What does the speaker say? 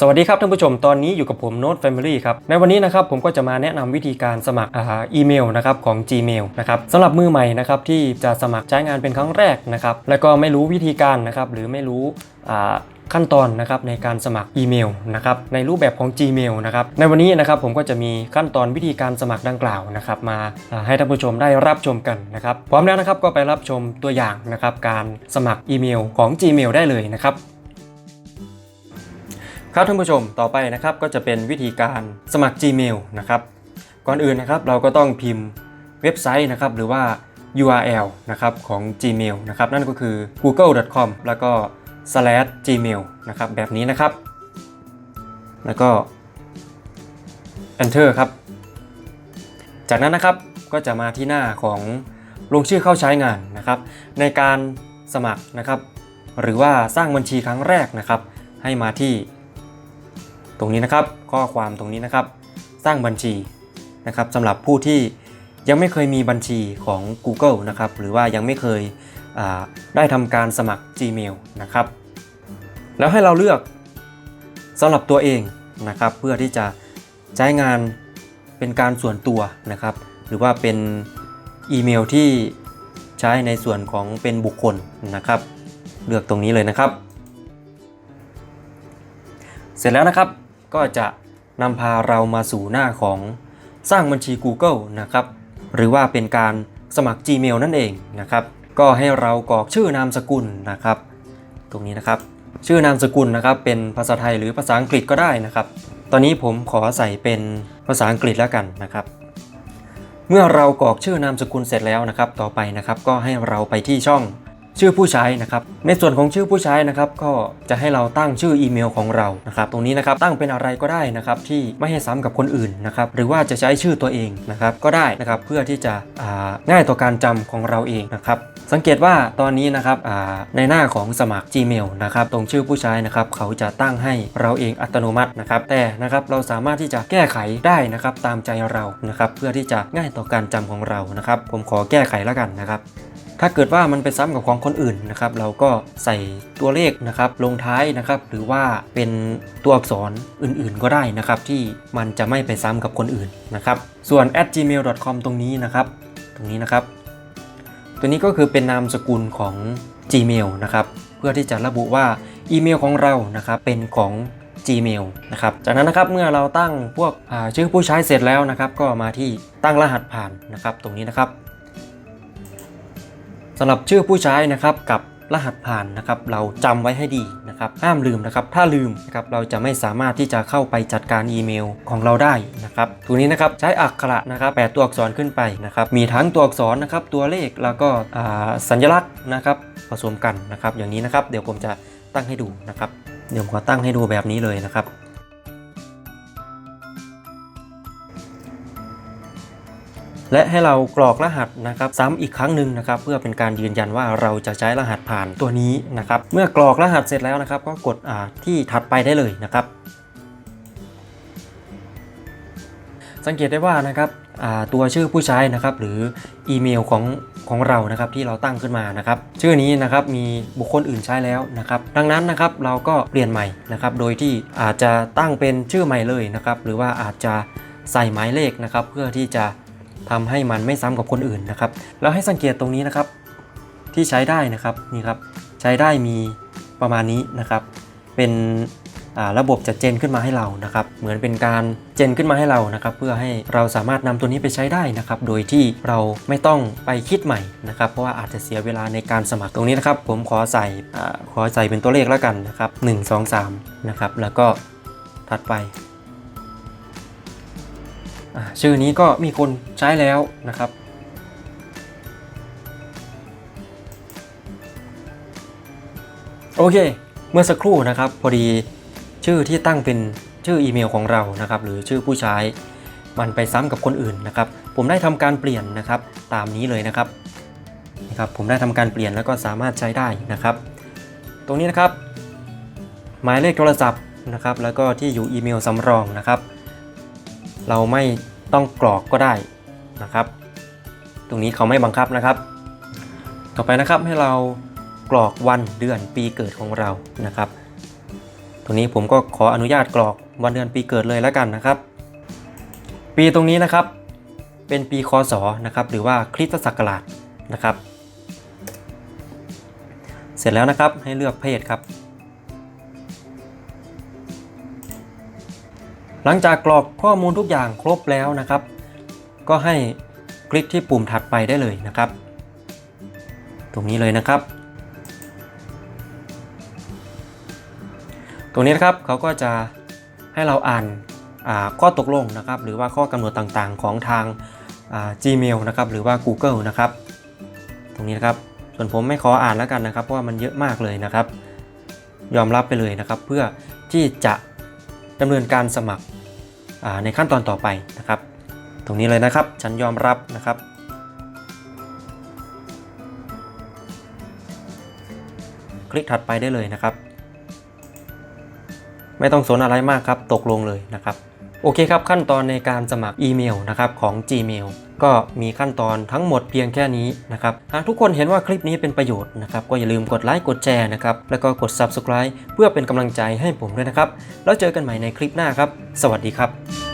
สวัสดีครับท่านผู้ชมตอนนี้อยู่กับผมโน้ต Family ครับในวันนี้นะครับผมก็จะมาแนะนำวิธีการสมัครอ่าอีเมลนะครับของ Gmail นะครับสำหรับมือใหม่นะครับที่จะสมัครใช้งานเป็นครั้งแรกนะครับแล้วก็ไม่รู้วิธีการนะครับหรือไม่รู้อ่าขั้นตอนนะครับในการสมัครอีเมลนะครับในรูปแบบของ Gmail นะครับในวันนี้นะครับผมก็จะมีขั้นตอนวิธีการสมัครดังกล่าวนะครับมาอ่าให้ท่านผู้ชมได้รับชมกันนะครับพร้อมแล้วนะครับก็ไปรับชมตัวอย่างนะครับการสมัครอีเมลของ Gmail ได้เลยนะครับ ครับท่านผู้ชมต่อไปนะครับก็จะเป็นวิธีการสมัคร Gmail นะครับก่อนอื่นนะครับเราก็ต้องพิมพ์เว็บไซต์นะครับหรือว่า URL นะครับของ Gmail นะครับนั่นก็คือ google.com แล้วก็ slash gmail นะครับแบบนี้นะครับ แล้วก็ enter ครับ จากนั้นนะครับก็จะมาที่หน้าของลงชื่อเข้าใช้งานนะครับ ในการสมัครนะครับ หรือว่าสร้างบัญชีครั้งแรกนะครับ ให้มาที่ ตรงนี้นะครับข้อความตรงนี้นะครับ สร้างบัญชีนะครับสำหรับผู้ที่ยังไม่เคยมีบัญชีของ Google นะครับหรือว่ายังไม่เคยได้ทำการสมัคร Gmail นะครับ แล้วให้เราเลือกสำหรับตัวเองนะครับ เพื่อที่จะใช้งานเป็นการส่วนตัวนะครับ หรือว่าเป็นอีเมลที่ใช้ในส่วนของเป็นบุคคลนะครับ เลือกตรงนี้เลยนะครับ เสร็จแล้วนะครับ ก็จะนำพาเรามาสู่หน้าของสร้างบัญชี Google นะครับ หรือว่าเป็นการสมัคร Gmail นั่นเองนะครับ ก็ให้เรากรอกชื่อนามสกุลนะครับ ตรงนี้นะครับ ชื่อนามสกุลนะครับ เป็นภาษาไทยหรือภาษาอังกฤษก็ได้นะครับ ตอนนี้ผมขอใส่เป็นภาษาอังกฤษแล้วกันนะครับ เมื่อเรากรอกชื่อนามสกุลเสร็จแล้วนะครับ ต่อไปนะครับ ก็ให้เราไปที่ช่อง ชื่อผู้ใช้นะครับ ในส่วนของชื่อผู้ใช้นะครับก็จะให้เราตั้งชื่ออีเมลของเรานะครับ ตรงนี้นะครับตั้งเป็นอะไรก็ได้นะครับที่ไม่ให้ซ้ำกับคนอื่นนะครับหรือว่าจะใช้ชื่อตัวเองนะครับก็ได้นะครับเพื่อที่จะง่ายต่อการจำของเราเองนะครับสังเกตว่าตอนนี้นะครับในหน้าของสมัคร Gmail นะครับตรงชื่อผู้ใช้นะครับเขาจะตั้งให้เราเองอัตโนมัตินะครับ แต่นะครับเราสามารถที่จะแก้ไขได้นะครับตามใจเรานะครับเพื่อที่จะง่ายต่อการจำของเรานะครับ ผมขอแก้ไขแล้วกันนะครับ ถ้าเกิดว่ามันไปซ้ำกับของคนอื่นนะครับ เราก็ใส่ตัวเลขนะครับลงท้ายนะครับ หรือว่าเป็นตัวอักษรอื่นๆก็ได้นะครับ ที่มันจะไม่ไปซ้ำกับคนอื่นนะครับ ส่วน @gmail.com ตรงนี้นะครับ ตรงนี้นะครับ ตัวนี้ก็คือเป็นนามสกุลของ Gmail นะครับ เพื่อที่จะระบุว่าอีเมลของเรานะครับเป็นของ Gmail นะครับ จากนั้นนะครับเมื่อเราตั้งพวกชื่อผู้ใช้เสร็จแล้วนะครับ ก็มาที่ตั้งรหัสผ่านนะครับ ตรงนี้นะครับ สำหรับชื่อผู้ใช้นะครับกับรหัสผ่านนะครับเราจำไว้ให้ดีนะครับห้ามลืมนะครับถ้าลืมนะครับเราจะไม่สามารถที่จะเข้าไปจัดการอีเมลของเราได้นะครับตัวนี้นะครับใช้อักขระนะครับแปดตัวอักษรขึ้นไปนะครับมีทั้งตัวอักษรนะครับตัวเลขแล้วก็อ่าสัญลักษณ์นะครับผสมกันนะครับอย่างนี้นะครับเดี๋ยวผมจะตั้งให้ดูนะครับเดี๋ยวผมขอตั้งให้ดูแบบนี้เลยนะครับ และให้เรากรอกรหัสนะครับซ้ำอีกครั้งหนึ่งนะครับเพื่อเป็นการยืนยันว่าเราจะใช้รหัสผ่านตัวนี้นะครับเมื่อกรอกรหัสเสร็จแล้วนะครับ ก็กดที่ถัดไปได้เลยนะครับ สังเกตได้ว่านะครับตัวชื่อผู้ใช้นะครับหรืออีเมลของของเรานะครับที่เราตั้งขึ้นมานะครับชื่อนี้นะครับมีบุคคลอื่นใช้แล้วนะครับดังนั้นนะครับเราก็เปลี่ยนใหม่นะครับโดยที่อาจจะตั้งเป็นชื่อใหม่เลยนะครับหรือว่าอาจจะใส่หมายเลขนะครับเพื่อที่จะ ทำให้มันไม่ซ้ำกับคนอื่นนะครับ แล้วให้สังเกตตรงนี้นะครับ ที่ใช้ได้นะครับนี่ครับใช้ได้มีประมาณนี้นะครับ เป็นระบบจะเจนขึ้นมาให้เรานะครับ เหมือนเป็นการเจนขึ้นมาให้เรานะครับ เพื่อให้เราสามารถนำตัวนี้ไปใช้ได้นะครับ โดยที่เราไม่ต้องไปคิดใหม่นะครับ เพราะว่าอาจจะเสียเวลาในการสมัครตรงนี้นะครับ ผมขอใส่อขอใส่เป็นตัวเลขแล้วกันนะครับ 1 2 3 นะครับ แล้วก็ถัดไป ชื่อนี้ก็มีคนใช้แล้วนะครับ โอเค เมื่อสักครู่นะครับพอดีชื่อที่ตั้งเป็นชื่ออีเมลของเรานะครับ หรือชื่อผู้ใช้มันไปซ้ำกับคนอื่นนะครับ ผมได้ทำการเปลี่ยนนะครับ ตามนี้เลยนะครับนะครับผมได้ทำการเปลี่ยนแล้วก็สามารถใช้ได้นะครับ ตรงนี้นะครับ หมายเลขโทรศัพท์นะครับ แล้วก็ที่อยู่อีเมลสำรองนะครับ เราไม่ต้องกรอกก็ได้นะครับ ตรงนี้เขาไม่บังคับนะครับ ต่อไปนะครับให้เรากรอกวันเดือนปีเกิดของเรานะครับ ตรงนี้ผมก็ขออนุญาตกรอกวันเดือนปีเกิดเลยแล้วกันนะครับ ปีตรงนี้นะครับ เป็นปีคศนะครับ หรือว่าคริสตศักราชนะครับ เสร็จแล้วนะครับให้เลือกเพศครับ หลังจากกรอกข้อมูลทุกอย่างครบแล้วนะครับ ก็ให้คลิกที่ปุ่มถัดไปได้เลยนะครับ ตรงนี้เลยนะครับ ตรงนี้นะครับเขาก็จะให้เราอ่านาข้อตกลงนะครับ หรือว่าข้อกำหนดต่างๆ ของทางา Gmail นะครับ หรือว่า Google นะครับ ตรงนี้นะครับ ส่วนผมไม่ขออ่านแล้วกันนะครับ เพราะว่ามันเยอะมากเลยนะครับ ยอมรับไปเลยนะครับ เพื่อที่จะ ดำเนินการสมัครในขั้นตอนต่อไปนะครับ ตรงนี้เลยนะครับ ฉันยอมรับนะครับ คลิกถัดไปได้เลยนะครับ ไม่ต้องสนอะไรมากครับ ตกลงเลยนะครับ โอเคครับขั้นตอนในการสมัครอีเมลนะครับของ Gmail ก็มีขั้นตอนทั้งหมดเพียงแค่นี้นะครับ หากทุกคนเห็นว่าคลิปนี้เป็นประโยชน์นะครับ ก็อย่าลืมกดไลค์กดแชร์นะครับ แล้วก็กด Subscribe เพื่อเป็นกำลังใจให้ผมด้วยนะครับ แล้วเจอกันใหม่ในคลิปหน้าครับ สวัสดีครับ